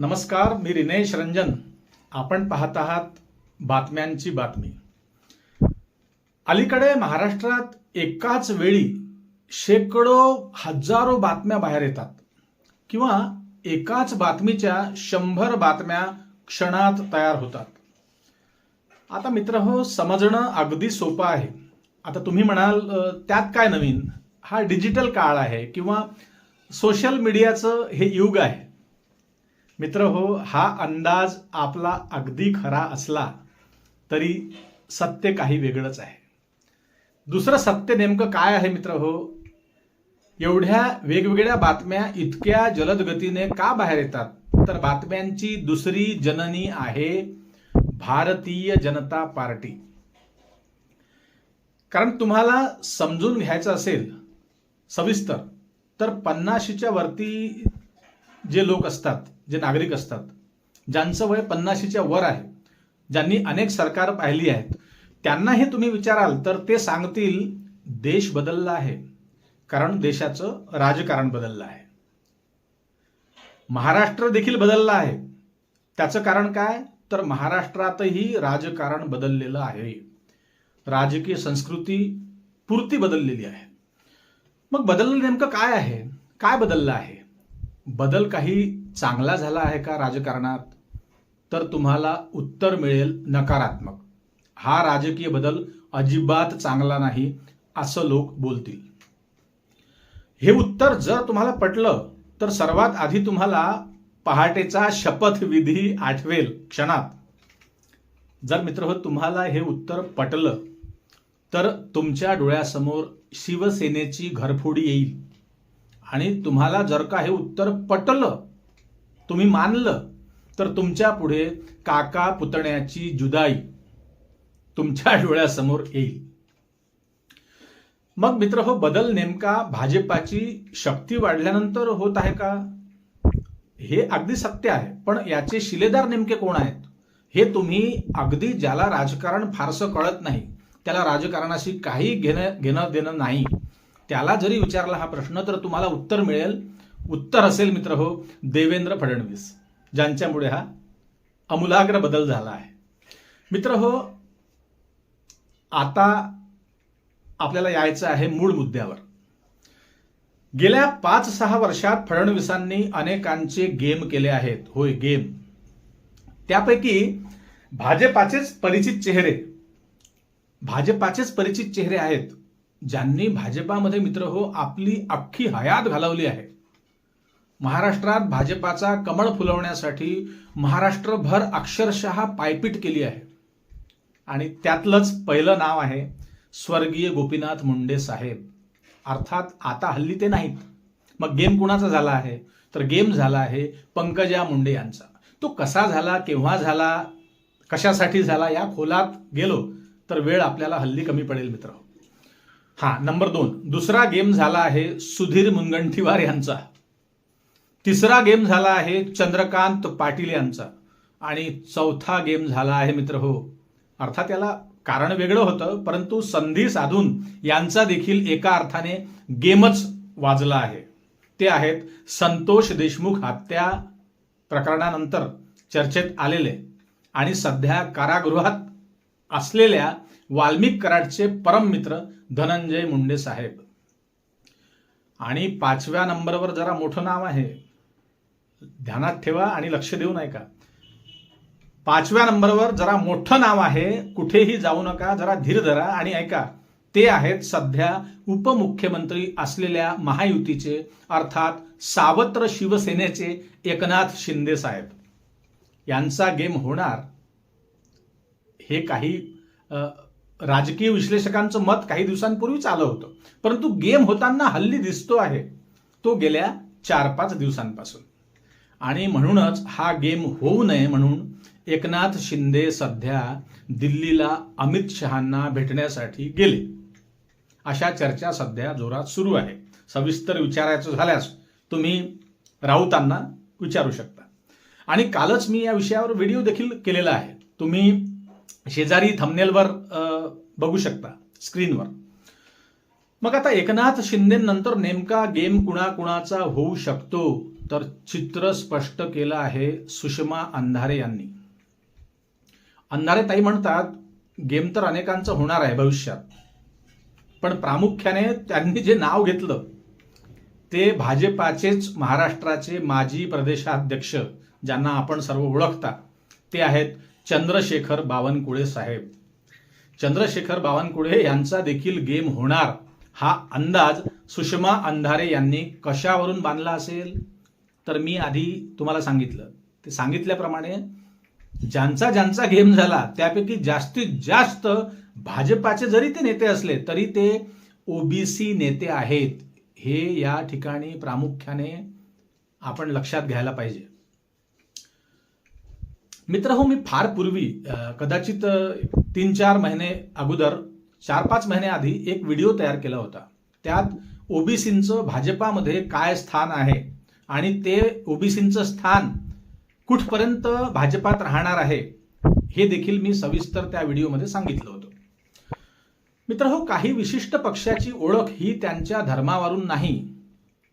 नमस्कार मी रिनेश रंजन. आपण पाहत आहात बातम्यांची बातमी. अलीकडे महाराष्ट्रात एकाच वेळी शेकडो हजारो बातम्या बाहेर येतात. किंवा एकाच बातमीच्या शंभर बातम्या क्षणात तयार होतात. आता मित्र हो समजणं अगदी सोपं आहे. आता तुम्ही म्हणाल त्यात काय नवीन? हा डिजिटल काळ आहे किंवा सोशल मीडियाचं हे युग आहे. मित्र हो हा अंदाज आपला अगदी खरा असला तरी सत्य काही वेगळंच आहे. दुसरं सत्य नेमकं काय आहे मित्र हो? एवढ्या वेगवेगळ्या बातम्या इतक्या जलद गतीने का बाहेर येतात? तर बातम्यांची दुसरी जननी आहे भारतीय जनता पार्टी. कारण तुम्हाला समजून घ्यायचं असेल सविस्तर तर पन्नाशीच्या वरती जे लोक असतात जे नागरिक असतात ज्यांचं वय पन्नाशीच्या वर आहे ज्यांनी अनेक सरकार पाहिली आहेत त्यांनाही तुम्ही विचाराल तर ते सांगतील देश बदलला आहे. कारण देशाचं राजकारण बदललं आहे. महाराष्ट्र देखील बदलला आहे. त्याचं कारण काय? तर महाराष्ट्रातही राजकारण बदललेलं आहे. राजकीय संस्कृती पुरती बदललेली आहे. मग बदललं नेमकं काय आहे? काय बदललं आहे? बदल काही चांगला झाला आहे का राजकारणात? तर तुम्हाला उत्तर मिळेल नकारात्मक. हा राजकीय बदल अजिबात चांगला नाही असं लोक बोलतील. हे उत्तर जर तुम्हाला पटलं तर सर्वात आधी तुम्हाला पहाटेचा शपथविधी आठवेल क्षणात. जर मित्र हो तुम्हाला हे उत्तर पटलं तर तुमच्या डोळ्यासमोर शिवसेनेची घरफोडी येईल. आणि तुम्हाला जर का हे उत्तर पटलं तुम्ही मानलं तर तुमच्यापुढे काका पुतण्याची जुदाई तुमच्या डोळ्यासमोर येईल. मग मित्र हो बदल नेमका भाजपाची शक्ती वाढल्यानंतर होत आहे का? हे अगदी सत्य आहे पण याचे शिलेदार नेमके कोण आहेत? हे तुम्ही अगदी ज्याला राजकारण फारसं कळत नाही त्याला राजकारणाशी काही घेणं घेणं देणं नाही त्याला जरी विचारला हा प्रश्न तर तुम्हाला उत्तर मिळेल उत्तर असेल मित्र हो देवेंद्र फडणवीस ज्यांच्यामुळे हा अमूलाग्र बदल झाला आहे. मित्र हो आता आपल्याला यायचं आहे मूळ मुद्द्यावर. गेल्या पाच सहा वर्षात फडणवीसांनी अनेकांचे गेम केले आहेत. होय गेम. त्यापैकी भाजपाचेच परिचित चेहरे भाजपाचेच परिचित चेहरे आहेत ज्यांनी भाजपामध्ये मित्र हो आपली अख्खी हयात घालवली आहे. महाराष्ट्रात भाजपाचा कमळ फुलवण्यासाठी महाराष्ट्रभर अक्षरशः पायपीट केली आहे. आणि त्यातलंच पहिलं नाव आहे स्वर्गीय गोपीनाथ मुंडे साहेब. अर्थात आता हल्ली ते नाहीत. मग गेम कुणाचा झाला आहे? तर गेम झाला आहे पंकजा मुंडे यांचा. तो कसा झाला केव्हा झाला कशासाठी झाला या खोलात गेलो तर वेळ आपल्याला हल्ली कमी पडेल मित्र. हा नंबर दोन. दुसरा गेम झाला आहे सुधीर मुनगंटीवार यांचा. तिसरा गेम झाला आहे चंद्रकांत पाटील यांचा. आणि चौथा गेम झाला आहे मित्र हो. अर्थात याला कारण वेगळं होतं परंतु संधी साधून यांचा देखील एका अर्थाने गेमच वाजला आहे. ते आहेत संतोष देशमुख हत्या प्रकरणानंतर चर्चेत आलेले आणि सध्या कारागृहात असलेल्या वाल्मिक कराडचे परम मित्र धनंजय मुंडे साहेब. आणि पाचव्या नंबरवर जरा मोठं नाव आहे. ध्यानात ठेवा आणि लक्ष देऊ नये का पाचव्या नंबरवर जरा मोठं नाव आहे कुठेही जाऊ नका जरा धीर धरा आणि ऐका. ते आहेत सध्या उपमुख्यमंत्री असलेल्या महायुतीचे अर्थात सावत्र शिवसेनेचे एकनाथ शिंदे साहेब. यांचा गेम होणार. हे काही राजकीय विश्लेषकांचं मत काही दिवसांपूर्वीच आलं होतं. परंतु गेम होताना हल्ली दिसतो आहे. तो गेल्या चार पाच दिवसांपासून. आणि म्हणूनच हा गेम होऊ नये म्हणून एकनाथ शिंदे सध्या दिल्लीला अमित शहांना भेटण्यासाठी गेले. अशा चर्चा सध्या जोरात सुरू आहे. सविस्तर विचारायचं झाल्यास तुम्ही राऊतांना विचारू शकता. आणि कालच मी या विषयावर व्हिडिओ देखील केलेला आहे. तुम्ही शेजारी थंबनेलवर बघू शकता स्क्रीनवर. मग आता एकनाथ शिंदेनंतर नेमका गेम कुणाकुणाचा होऊ शकतो? तर चित्र स्पष्ट केलं आहे सुषमा अंधारे यांनी. अंधारे ताई म्हणतात गेम तर अनेकांचं होणार आहे भविष्यात. पण प्रामुख्याने त्यांनी जे नाव घेतलं ते भाजपाचेच महाराष्ट्राचे माजी प्रदेशाध्यक्ष ज्यांना आपण सर्व ओळखता ते आहेत चंद्रशेखर बावनकुळे साहेब. चंद्रशेखर बावनकुळे यांचा देखील गेम होणार हा अंदाज सुषमा अंधारे यांनी कशावरून बांधला असेल? तर मी आधी तुम्हाला सांगितलं. ते सांगितल्याप्रमाणे ज्यांचा ज्यांचा गेम झाला त्यापैकी जास्तीत जास्त भाजपाचे जरी ते नेते असले तरी ते ओबीसी नेते आहेत. हे या ठिकाणी प्रामुख्याने आपण लक्षात घ्यायला पाहिजे. मित्र हो मी फार पूर्वी कदाचित तीन चार महिने अगोदर चार पाच महिने आधी एक व्हिडिओ तयार केला होता. त्यात ओबीसींचं भाजपामध्ये काय स्थान आहे? आणि ते ओबीसींचं स्थान कुठपर्यंत भाजपात राहणार आहे हे देखील मी सविस्तर त्या व्हिडिओमध्ये सांगितलं होतं. मित्र हो काही विशिष्ट पक्षाची ओळख ही त्यांच्या धर्मावरून नाही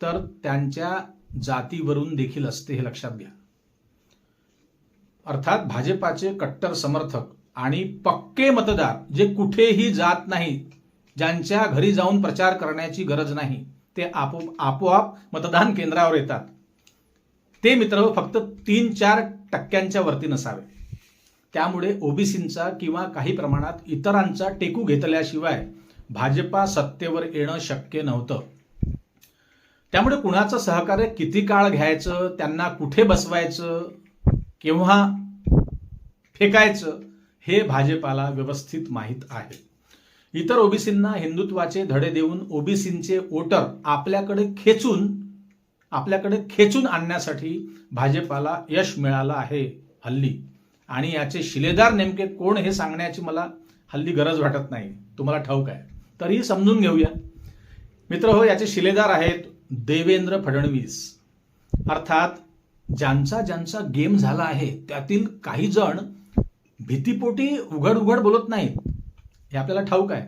तर त्यांच्या जातीवरून देखील असते हे लक्षात घ्या. अर्थात भाजपाचे कट्टर समर्थक आणि पक्के मतदार जे कुठेही जात नाही ज्यांच्या घरी जाऊन प्रचार करण्याची गरज नाही ते आपो आपोआप मतदान केंद्रावर येतात. ते मित्र फक्त तीन चार टक्क्यांच्या वरती नसावे. त्यामुळे ओबीसींचा किंवा काही प्रमाणात इतरांचा टेकू घेतल्याशिवाय भाजपा सत्तेवर येणं शक्य नव्हतं. त्यामुळे कुणाचं सहकार्य किती काळ घ्यायचं त्यांना कुठे बसवायचं केव्हा फेकायचं हे भाजपाला व्यवस्थित माहीत आहे. इतर ओबीसींना हिंदुत्वाचे धडे देऊन ओबीसींचे वोटर आपल्याकडे खेचून आपल्याकडे खेचून आणण्यासाठी भाजपाला यश मिळालं आहे हल्ली. आणि याचे शिलेदार नेमके कोण हे सांगण्याची मला हल्ली गरज वाटत नाही. तुम्हाला ठाऊक आहे. तरीही समजून घेऊया. मित्र हो याचे शिलेदार आहेत देवेंद्र फडणवीस. अर्थात ज्यांचा ज्यांचा गेम झाला आहे त्यातील काही जण भीतीपोटी उघड उघड बोलत नाहीत. हे आपल्याला ठाऊक आहे.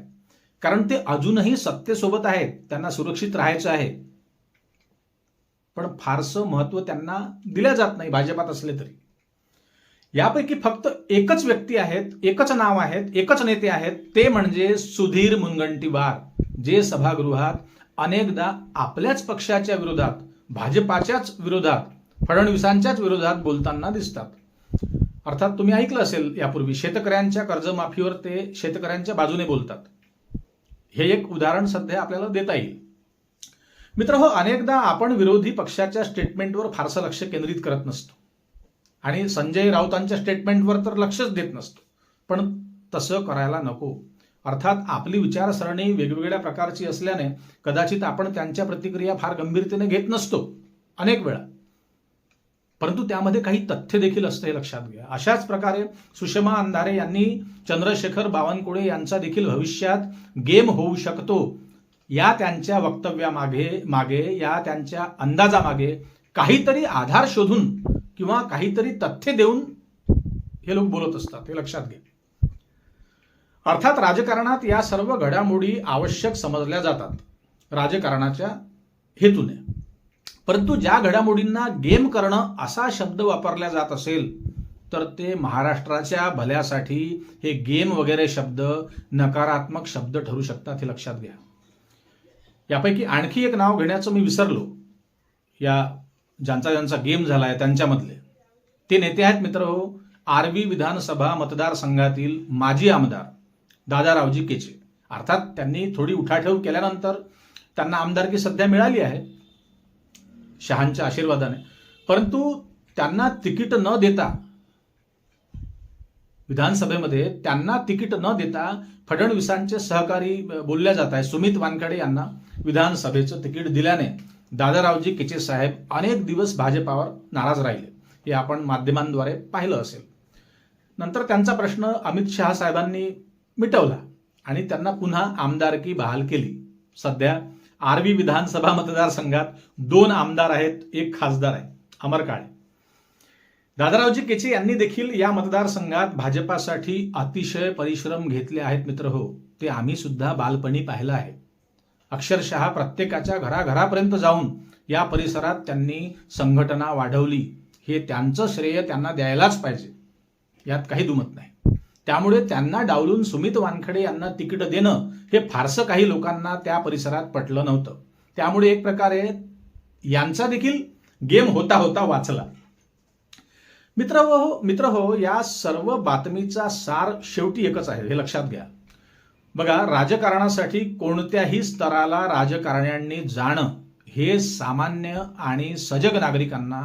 कारण ते अजूनही सत्तेसोबत आहेत. त्यांना सुरक्षित राहायचं आहे. पण फारसं महत्त्व त्यांना दिल्या जात नाही भाजपात असले तरी. यापैकी फक्त एकच व्यक्ती आहेत एकच नाव आहेत एकच नेते आहेत ते म्हणजे सुधीर मुनगंटीवार जे सभागृहात अनेकदा आपल्याच पक्षाच्या विरोधात भाजपाच्याच विरोधात फडणवीसांच्याच विरोधात बोलताना दिसतात. अर्थात तुम्ही ऐकलं असेल यापूर्वी शेतकऱ्यांच्या कर्जमाफीवर ते शेतकऱ्यांच्या बाजूने बोलतात. हे एक उदाहरण सध्या आपल्याला देता येईल. मित्र हो अनेकदा आपण विरोधी पक्षाच्या स्टेटमेंटवर फारसं लक्ष केंद्रित करत नसतो. आणि संजय राऊतांच्या स्टेटमेंटवर तर लक्षच देत नसतो. पण तसं करायला नको. अर्थात आपली विचारसरणी वेगवेगळ्या प्रकारची असल्याने कदाचित आपण त्यांच्या प्रतिक्रिया फार गंभीरतेने घेत नसतो. अनेक वेळा. परंतु त्यामध्ये काही तथ्य देखील असतं हे लक्षात घ्या. अशाच प्रकारे सुषमा अंधारे यांनी चंद्रशेखर बावनकुळे यांचा देखील भविष्यात गेम होऊ शकतो. या त्यांच्या वक्तव्यामागे मागे या त्यांच्या अंदाजामागे काहीतरी आधार शोधून किंवा काहीतरी तथ्य देऊन हे लोक बोलत असतात हे लक्षात घ्या. अर्थात राजकारणात या सर्व घडामोडी आवश्यक समजल्या जातात राजकारणाच्या हेतूने. परंतु ज्या घडामोडींना गेम करणं असा शब्द वापरला जात असेल तर ते महाराष्ट्राच्या भल्यासाठी हे गेम वगैरे शब्द नकारात्मक शब्द ठरू शकतात हे लक्षात घ्या. यापैकी आणखी एक नाव घेण्याचं मी विसरलो. या ज्यांचा ज्यांचा गेम झाला आहे त्यांच्यामधले. ते नेते आहेत मित्र हो आरवी विधानसभा मतदारसंघातील माजी आमदार दादारावजी केचे. अर्थात त्यांनी थोडी उठाठेव केल्यानंतर त्यांना आमदारकी सध्या मिळाली आहे. शहांच्या आशीर्वादाने. परंतु त्यांना तिकीट न देता विधानसभेमध्ये त्यांना तिकीट न देता फडणवीसांचे सहकारी बोलल्या जात आहे सुमित वानखडे यांना विधानसभेचं तिकीट दिल्याने दादारावजी केचे साहेब अनेक दिवस भाजपावर नाराज राहिले. हे आपण माध्यमांद्वारे पाहिलं असेल. नंतर त्यांचा प्रश्न अमित शहा साहेबांनी मिटवला आणि त्यांना पुन्हा आमदारकी बहाल केली. सध्या आर्वी विधानसभा मतदारसंघात दोन आमदार आहेत एक खासदार आहे अमर काळे. दादारावजी केचे यांनी देखील या मतदारसंघात भाजपासाठी अतिशय परिश्रम घेतले आहेत मित्र हो ते आम्ही सुद्धा बालपणी पाहिलं आहे. अक्षरशः प्रत्येकाच्या घराघरापर्यंत जाऊन या परिसरात त्यांनी संघटना वाढवली हे त्यांचं श्रेय त्यांना द्यायलाच पाहिजे यात काही दुमत नाही. त्यामुळे त्यांना डावलून सुमित वानखडे यांना तिकीट देणं हे फारसं काही लोकांना त्या परिसरात पटलं नव्हतं. त्यामुळे एक प्रकारे यांचा देखील गेम होता होता वाचला. मित्र हो मित्र हो या सर्व बातमीचा सार शेवटी एकच आहे हे लक्षात घ्या. बघा राजकारणासाठी कोणत्याही स्तराला राजकारण्यांनी जाणं हे सामान्य आणि सजग नागरिकांना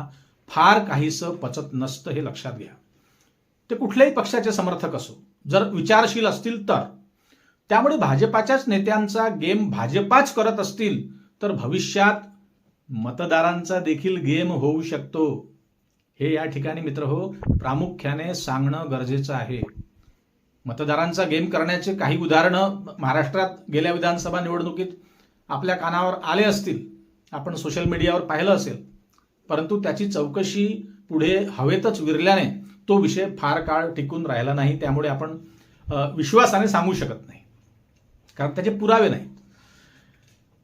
फार काहीसं पचत नसतं हे लक्षात घ्या. ते कुठल्याही पक्षाचे समर्थक असो. जर विचारशील असतील तर. त्यामुळे भाजपाच्याच नेत्यांचा गेम भाजपाच करत असतील तर भविष्यात मतदारांचा देखील गेम होऊ शकतो. हे या ठिकाणी मित्र हो प्रामुख्याने सांगणं गरजेचं आहे. मतदारांचा गेम करण्याचे काही उदाहरणं महाराष्ट्रात गेल्या विधानसभा निवडणुकीत आपल्या कानावर आले असतील. आपण सोशल मीडियावर पाहिलं असेल. परंतु त्याची चौकशी पुढे हवेतच विरल्याने तो विषय फार काळ टिकून राहिला नाही त्यामुळे आपण विश्वासाने सांगू शकत नाही. कारण त्याचे पुरावे नाहीत.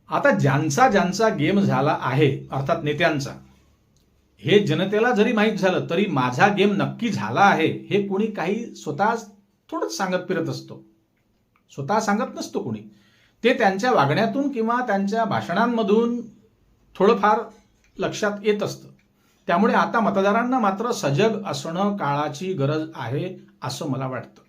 आता ज्यांचा ज्यांचा गेम झाला आहे अर्थात नेत्यांचा हे जनतेला जरी माहीत झालं तरी माझा गेम नक्की झाला आहे हे कुणी काही स्वतः थोडंच सांगत फिरत असतो. स्वतः सांगत नसतो कुणी. ते त्यांच्या वागण्यातून किंवा त्यांच्या भाषणांमधून थोडंफार लक्षात येत असतं. त्यामुळे आता मतदारांना मात्र सजग असणं काळाची गरज आहे असं मला वाटतं.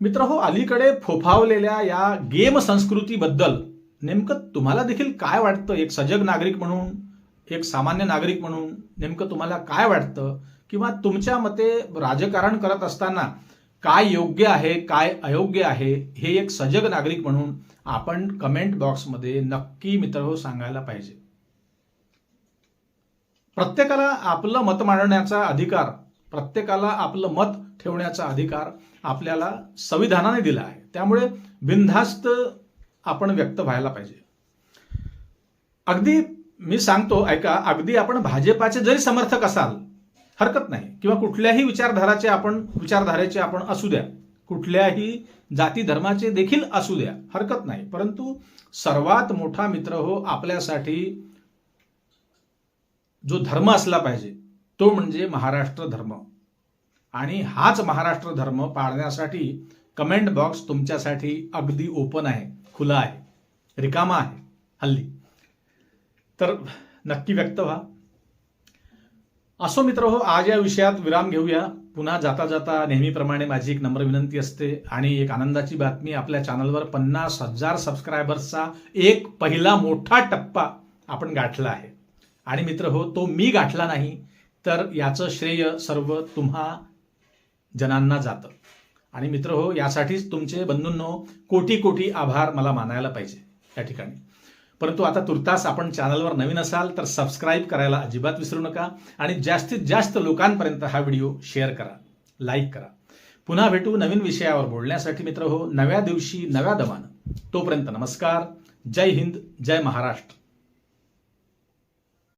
मित्र हो अलीकडे फोफावलेल्या या गेम संस्कृतीबद्दल नेमकं तुम्हाला देखील काय वाटतं? एक सजग नागरिक म्हणून एक सामान्य नागरिक म्हणून नेमकं तुम्हाला काय वाटतं? किंवा तुमच्या मते राजकारण करत असताना काय योग्य आहे काय अयोग्य आहे हे एक सजग नागरिक म्हणून आपण कमेंट बॉक्समध्ये नक्की मित्र हो सांगायला पाहिजे. प्रत्येकाला आपलं मत मांडण्याचा अधिकार प्रत्येकाला आपलं मत ठेवण्याचा अधिकार आपल्याला संविधानाने दिला आहे. त्यामुळे बिनधास्त आपण व्यक्त व्हायला पाहिजे. अगदी मी सांगतो ऐका अगदी आपण भाजपाचे जरी समर्थक असाल हरकत नाही. किंवा कुठल्याही विचारधाराचे आपण विचारधारेचे आपण असू द्या. कुठल्याही जाती धर्माचे देखील असू द्या. हरकत नाही. परंतु सर्वात मोठा मित्र हो आपल्यासाठी जो धर्म असला पाहिजे तो म्हणजे महाराष्ट्र धर्म. आणि हाच महाराष्ट्र धर्म पाळण्यासाठी कमेंट बॉक्स तुमच्यासाठी अगदी ओपन आहे खुला आहे रिकामा आहे हल्ली. तर नक्की व्यक्त व्हा. असो मित्र हो आज या विषयात विराम घेऊया. पुन्हा जाता जाता नेहमीप्रमाणे माझी एक नम्र विनंती असते आणि एक आनंदाची बातमी आपल्या चॅनलवर पन्नास हजार सबस्क्रायबर्सचा एक पहिला मोठा टप्पा आपण गाठला आहे. आणि मित्र हो तो मी गाठला नाही तर याचं श्रेय सर्व तुम्हा जनांना जातं. आणि मित्र हो यासाठीच तुमचे बंधूंनो कोटी कोटी आभार मला मानायला पाहिजे या ठिकाणी. परंतु आता तुर्तास आपण चॅनलवर नवीन असाल तर सबस्क्राईब करायला अजिबात विसरू नका आणि जास्तीत जास्त लोकांपर्यंत हा व्हिडिओ शेअर करा लाईक करा. पुन्हा भेटू नवीन विषयावर बोलण्यासाठी मित्र हो नव्या दिवशी नव्या दमानं. तोपर्यंत नमस्कार जय हिंद जय महाराष्ट्र.